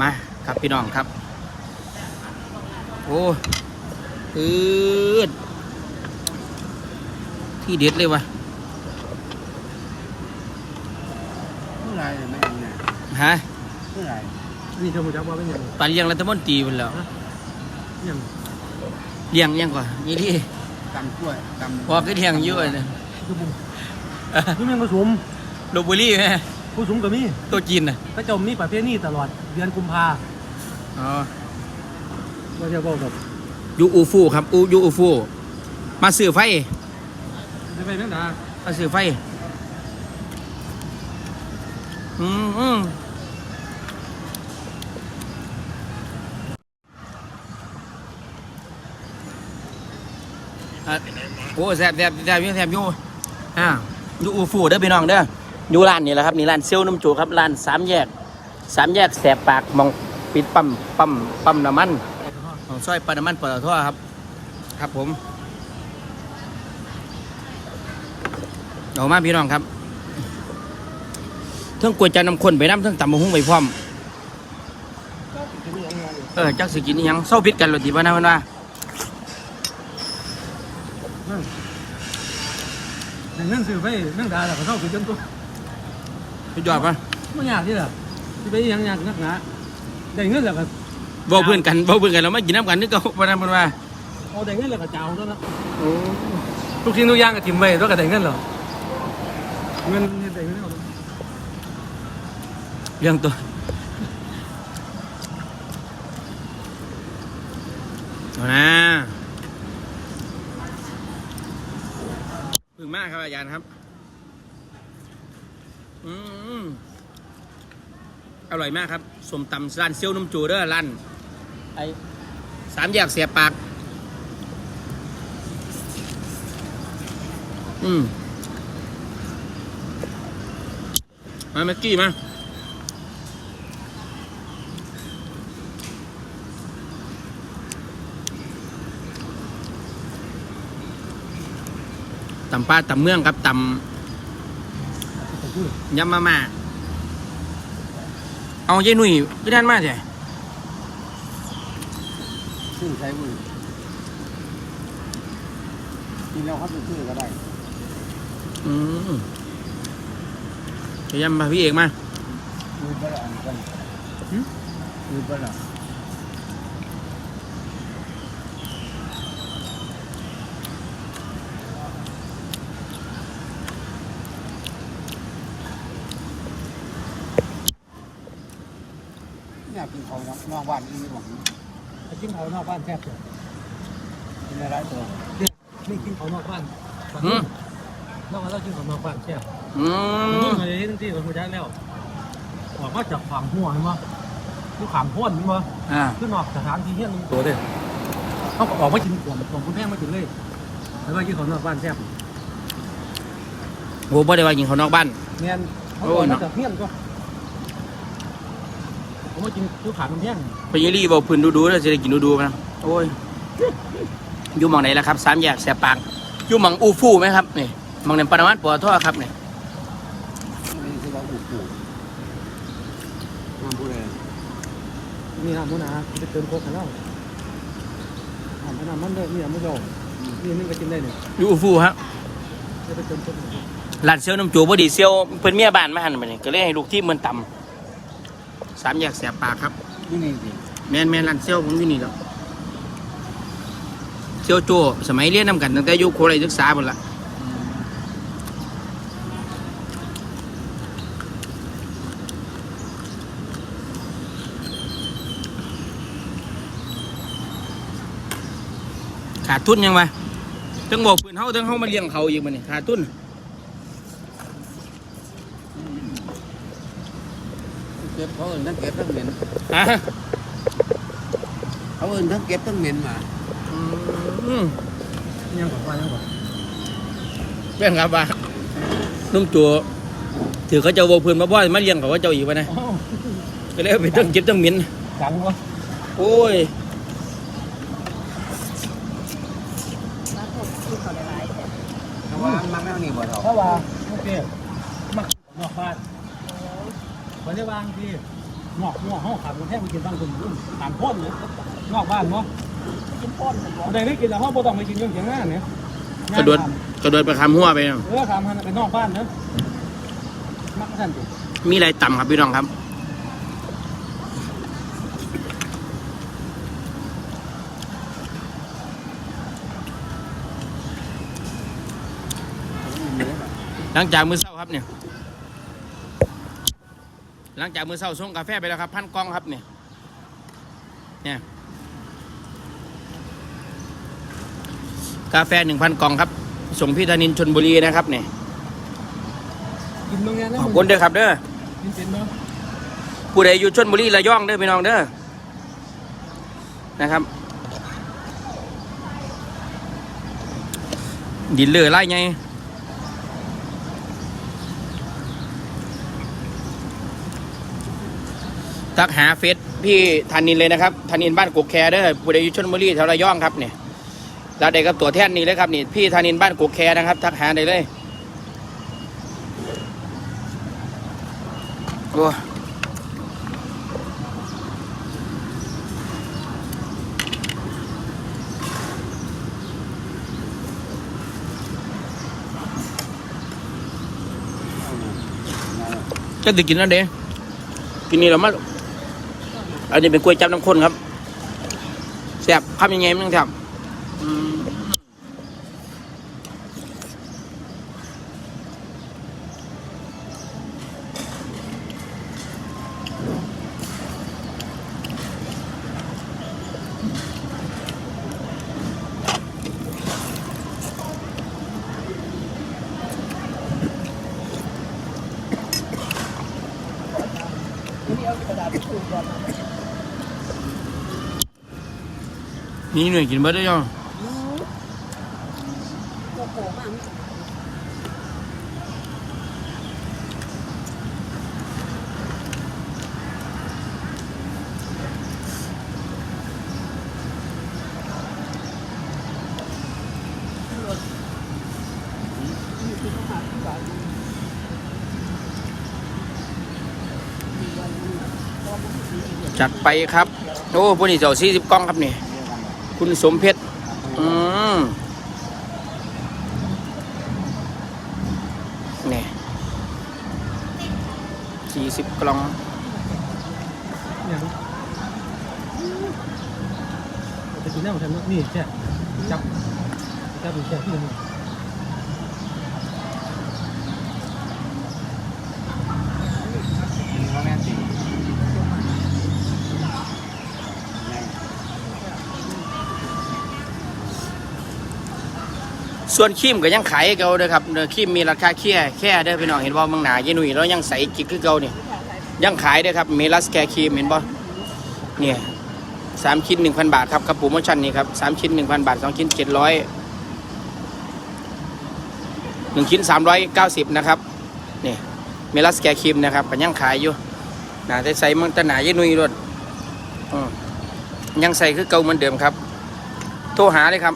มาครับพี่น้องครับ โอ้อืดที่เด็ดเลยวะเมื่อไรไม่เนี่ยฮะเมื่อไรนี่เธอมาจักว่าเป็นยังปลาเลี้ยงรัฐมนตรีไปแล้วยังเลี้ยงยังก่อนนี่ที่ตำกล้วยตำพอก็เลี้ยงเยอะเลยคือบุ้งนี่แมงผสมโรบุรี่ไหม ผสมกับมีตัวจีนน่ะพระเจ้ามีประเภทนี้ตลอดเดือนกุมภาอ๋อว่าจะบอกกับยูอูฟูครับอูยูอูฟูมาซื้อไฟจะไปแมงดามาซื้อไฟอืมอืมอะโอ้แซ่บแซ่บแซ่บอยู่แซ่บอยู่อ่าอยู่อูฟูเด้อพี่น้องเด้อ อยู่ร้านนี่แหละครับนี่ร้านเซลล์น้ำจูครับร้านสามแยกสามแยกแสบปากมองปิดปั๊มปั๊มปั๊มน้ำมันของซอยปั๊มน้ำมันปตทครับ ครับผมเอามาพี่น้องครับเทั้งกวยจันำข้นไปน้ำเทั้งตำมะฮุ่งไปพร้อมเออจักสิกินยังเศร้าพิษกันหรือตีบ้านะเพื่อนว่าในเงินซื้อไปแมงดาแล้วก็เข้าไปจนตัว พี่จอดปะไม่ยากที่ละที่ไปยังยากนักหนาได้เงินแล้วก็บอกเพื่อนกันบอกเพื่อนกันเราไม่กินน้ำกันนึกเอาบ้านะเพื่อนว่าเอาได้เงินแล้วก็เจ้าตัวนะทุกสิ่งทุกอย่างก็ทิมไว้แล้วก็ได้เงินหรอเงินได้เงินเอาเรื่องตัวเอานะพึ่งมากครับอาจารย์ครับ อืม อร่อยมากครับสมตำร้านเซียวนุ่มจูเด้อร้านไอสามแยกเสียปาก อืมมาเมื่อกี้มาตำป้าตำเมืองครับตำยำมาม่า เอาเย้หนุ่ยพี่ด้านมาใช่ซื้อใช้มือกินแล้วครับซื้อก็ได้ อืมจะยำมาพี่เอกมามือเปล่าอันกันมือเปล่า อยากกินเขานอกบ้านนี่หวังไปกินเขานอกบ้านแทบจะกินอะไรตัวไม่กินเขานอกบ้านอืมนอกเรากินเขานอกบ้านแทบอืนี่มมาเลยทั้งที่ผมรู้จักแล้วออกมาจากขวางหัวเห็นมั้ยลูกขามพ่นเห็นมั้ยอ่าขึ้นออกสถานที่เที่ยงตัวเด้เขาก็ออกมากินขวงขวงคุณแม่มากินเลยแล้วก็กินเขานอกบ้านแทบโหบ่ได้ว่ายิงเขานอกบ้านแม่นเขาออกมาจากเที่ยงก็ ผมมากินลูกขามเที่ยงไปยี่รี่บอกพื้นดูๆแล้วจะได้กินดูๆนะโอ้ยอยู่หมองไหนล่ะครับสามแยกเสียปากอยู่หมองอูฟูไหมครับนี่หมองในปานามัดปอท่อครับนี่นี่คือว่าอุดปูน้ำผู้ใดมีน้ำมันนะจะเติมโคกให้เราน้ำมันน้ำมันเลยมีน้ำมันโยนี่นึงก็กินได้เนี่ยอยู่อูฟูครับจะไปเติมโคกร้านเซียวน้ำจูบดีเซียวเพิ่นเมียบ้านมาหันไปนี่ก็เลยให้ลูกที่มันต่ำ สามแยกเสียปากครับนี่นี่สิแมนแมนร้านเซียวผมอยู่นี่แล้วเซียวโจสมัยเรียนนำกันตั้งแต่อยุคโคราชศึกษาหมดละขาดทุนยังไงจังบอกปืนเฮาจังเฮามาเลี้ยงเขาอีกมันนี่ขาดทุน เก็บเขาเอินทั้งเก็บทั้งเหม็นฮะเขาเอินทั้งเก็บทั้งเหม็นมาอืมยังก่อนว่ายังก่อนเป็นครับว่านุ่มจัวถือเขาเจ้าโบพื้นมาบ่อยมาเลี้ยงเขาว่าเจ้าอีกวะนะก็เลยเอาไปต้องเก็บต้องหมินจังวะโอ้ยแต่ว่ามันไม่เอานี่บ่เท่าถ้าว่าโอเค มักนอกบ้านวันนี้วางที่นอกนอกห้องขับกำแพงไปกินตั้งคนรุ่นตามพ่นเลยนอกบ้านเนาะกินป้อนกันบ่ได้กินแล้วห้องบ่ต้องไปกินเรื่องเสียงหน้าเนี่ยกระโดดกระโดดไปคำหัวไปเนาะเออทำให้ไปนอกบ้านเนาะมักท่านมีอะไรต่ำครับพี่น้องครับหลังจากมือเศร้าครับเนี่ย หลังจากมือเศร้าส่งกาแฟไปแล้วครับ พันกล้องครับเนี่ยเนี่ยกาแฟหนึ่งพันกล่องครับ ส่งพี่ธนินชนบุรีนะครับเนี่ยกินเมืองเนี้ยนะขอบคุณเด้อครับเด้อกินเป็นเนาะผู้ใดอยู่ชนบุรีระยองเด้อพี่น้องเด้อนะครับดินเลือไล่ไง ทักหาเฟซพี่ธานินเลยนะครับธานินบ้านกกแคร์เด้อผู้ใดอยู่ชนบุรีแถวระยองครับเนี่ยแล้วได้กับตัวแท่นนี้เลยครับนี่พี่ธานินบ้านกกแคร์นะครับ ทักหาได้เลยโอ้ก็ติกินนั่นเด้กินนี่แล้วมั้ง อันนี้เป็นกล้วยจับน้ำข้นครับแซ่บทำยังไงมันต้องทำอืม นี่หน่วยกินเบิดได้ยังโอ้โหมากจัดไปครับ โอ้พวกนี้เจ้าสี่สิบกล้องครับนี่ คุณสมเพชร อืมเนี่ยสี่สิบกล่อง เนี่ยจะกินแน่เหมือนกันเนาะนี่ใช่จับจับดูแช่ที่ไหนมีว่าแม่ตี ส่วนครีมก็ยังขายให้เก่าเด้อครับเด้อครีมมีราคาแค่แค่เด้อพี่น้องเห็นบ่เมืองหนาเยนุ่ยแล้วยังใสจิกคือเก่านี่ยังขายเด้อครับเมลัสแคร์ครีมเห็นบ่เนี่ยสามชิ้นหนึ่งพันบาทครับกับโปรโมชั่นนี้ครับสามชิ้นหนึ่งพันบาทสองชิ้นเจ็ดร้อยหนึ่งชิ้นสามร้อยเก้าสิบนะครับนี่เมลัสแคร์ครีมนะครับก็ยังขายอยู่หนาแต่ใส่เมืองตะหนาเยนุ่ยรถยังใส่คือเก่าเหมือนเดิมครับ โทรหาเลยครับ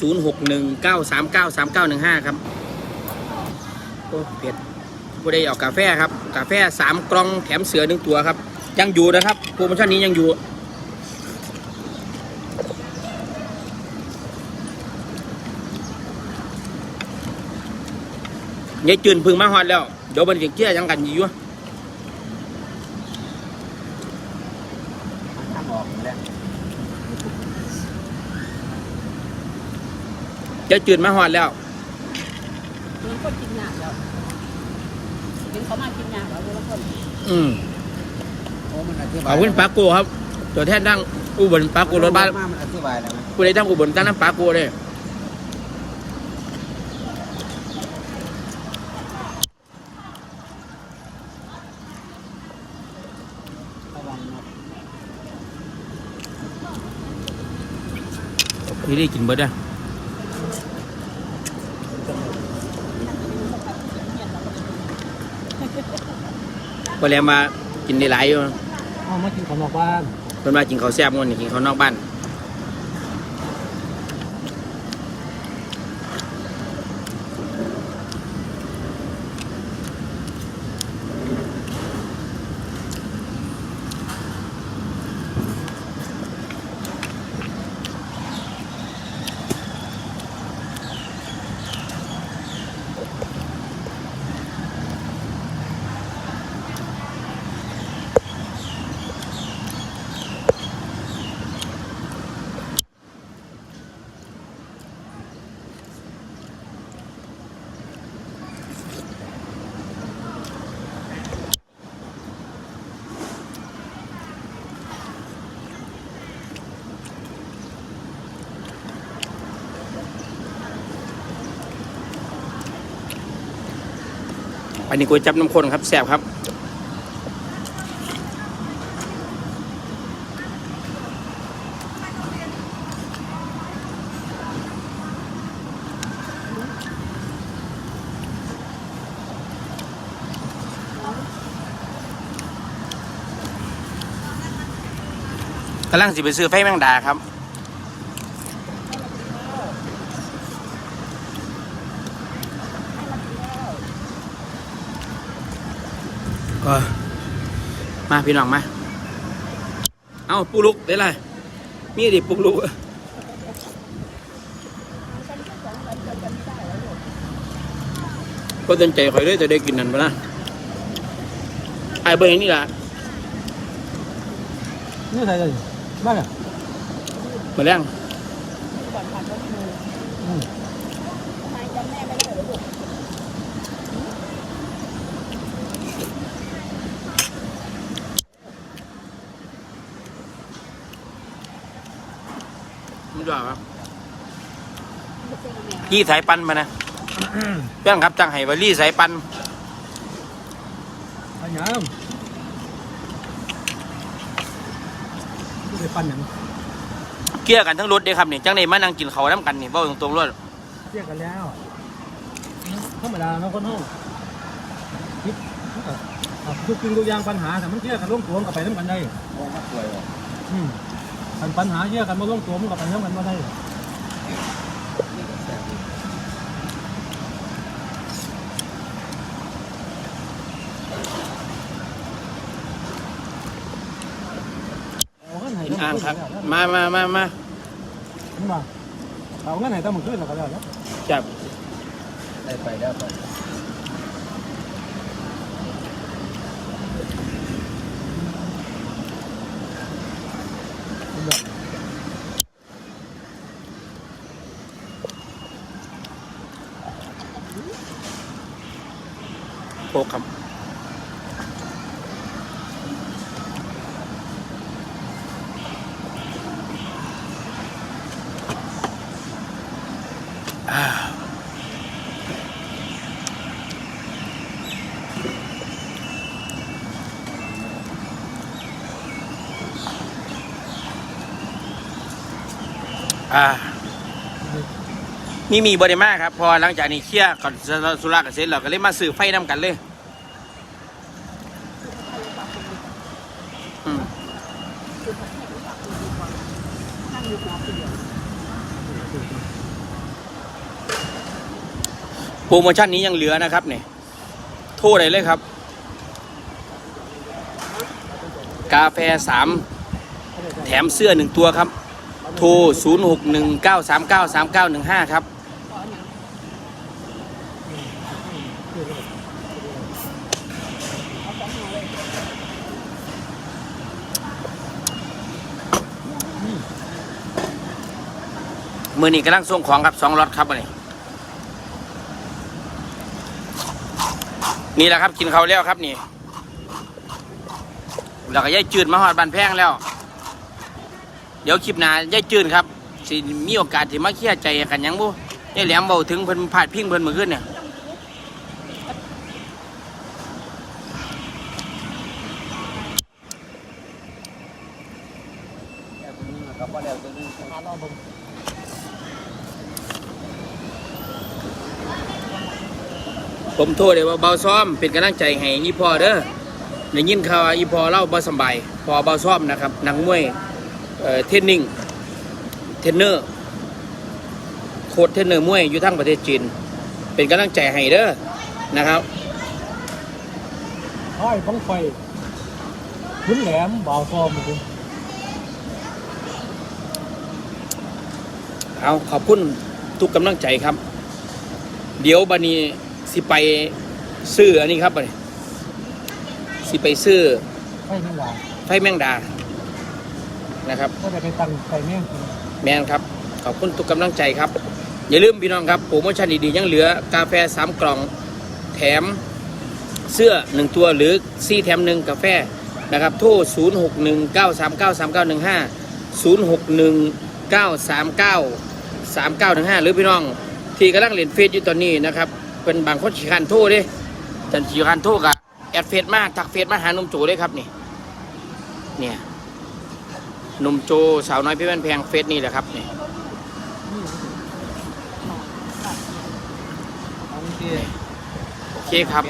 0 6 1 9 3 9 3 9 1 5 ครับโอ้เผ็ดผู้ใดเอากาแฟครับ กาแฟ3กล่องแถมเสือหนึ่งตัวครับ ยังอยู่นะครับโปรโมชั่นนี้ยังอยู่ยายจืนพึ่งมาฮอดแล้ว เดี๋ยวมันเกี้ยยังกันอยู่ ข้างออกแล้ว ยายจืนมาฮอดแล้วมันคนกินยากแล้วเป็นเขามากินยากแล้วทุกคนอืมโอ้มันอธิบายขอบคุณปาโกครับ ตัวแทนดังอุบลปาโกรถบ้านมันอธิบายแล้วไหมผู้ใดตั้งอุบลตั้งน้ำปาโกเลยระวังนะนี่ได้กินเบิดอะ พอแล้วมากินได้หลายอยู่เอามากินของนอกบ้านเพิ่นมากินข้าวแซ่บมันนี่กินข้าวนอกบ้าน นนี้ก๋วยจับน้ำข้นครับแซ่บครับกำลังสิไปซื้อไฟแมงดาครับ มาพี่น้องมา เอาปูลุกได้ไรมีดิปูลุกก็เต็นใจคอยเลยจะได้กินนั่นปะนะไอ้เบอร์นี่ล่ะนี่ใส่เลยบ้านเนี่ยมาแรง ก่อนผ่านรถมือ อืม ทำไมจำแม่ไม่ได้เหรอลูก นี่ด้วยครับ ไม่ใช่แม่ ยี่สายปันมานะเพื่อนครับจังไห้วารี่สายปันอันยามไม่ได้ปั้นหยังเกลี่ยกันทั้งรถเด้ครับนี่จังในมานั่งกินเขาวน้ำกันนี่เบ้าตรงๆรถเรียกกันแล้วธรรมดาเนาะคนห้องคิดอะทุกสิ่งทุกอย่างปัญหาแต่มันเกี่ยกันลงตัวมันกับไปน้ำกันได้มองมาป่วยว่ะอืมคันปัญหาเกี่ยกันมาลงตัวมันกับไปน้ำกันมาได้ เอาเงินให้กินตั้งอ่างมื้ครับแล้วมามามามาเห็นป่ะเอาเงินให้ตั้งมือขึ้นแล้วก็แล้วแล้วจับได้ไปได้ไปโปกครับ อ่ามีมีบริมาครับ พอหลังจากนี้เคลียร์ก่อนสุรากันเสร็จเราก็เลยมาซื้อไฟน้ำกันเลยโปรโมชั่นนี้ยังเหลือนะครับเนี่ยโทรได้เลยครับ กาแฟสามแถมเสื้อหนึ่งตัวครับ โทร 0 6 1 9 3 9 3 9 1 5 ครับขออย่างเอาสองหัวเลยมือนี้กำลังส่งของครับสองรถครับอันนี้นี่แหละครับ กินเขาแล้วครับนี่ แล้วก็ย่ายจืดมาหอดบานแพงแล้ว เดี๋ยวคลิปหน้าย่ายจืดครับสิมีโอกาสที่มาเคลียร์ใจกันยังบุย่ายแหลมเบาถึงเพิ่นพาดพิงเพิ่นเมื่อคืนเนี่ยแค่คนนึงอะครับว่าแล้วตัวนึงหาเราบ่ผมโทษเลยว่าเบาซ้อมเป็นกำลังใจให้อีพอเด้อได้ยินข่าวอีพอเล่าบ่สบายพอเบาซ้อมนะครับนักมวย เอ่อเทรนนิ่งเทรนเนอร์โค้ชเทรนเนอร์มวยอยู่ทั้งประเทศจีน เป็นกำลังใจให้เด้อนะครับห้อยบังไฟขึ้นแหลมบ่าวฟอมคุณเอาขอบคุณทุกกำลังใจครับ เดี๋ยวบันนี้สิไปซื้ออันนี้ครับบัดนี้สิไปซื้อไม่ไม่หวานไฟแมงดา นะครับ ก็จะไปตั้งใส่เมี่ยงกินแมนครับ ขอบคุณทุกกำลังใจครับ อย่าลืมพี่น้องครับโปรโมชั่นดีๆ ยังเหลือกาแฟ 3 กล่องแถมเสื้อ 1 ตัวหรือซี่แถม 1 กาแฟนะครับโทร 0 6 1 9 3 9 3 9 1 5 0 6 1 9 3 9 3 9 1 5 หรือพี่น้อง ที่กำลังเล่นเฟซอยู่ตอนนี้นะครับเป็นบางคนขี้ขันโทรเด้จันทีคันโทรกับแอดเฟซมาทักเฟซมาหาหนุ่มโจเลยครับนี่เนี่ย หนุ่มโจสาวน้อยเพี่แม่นแพงเฟซนี่แหละครับนี่เอาจริงโอเคครับ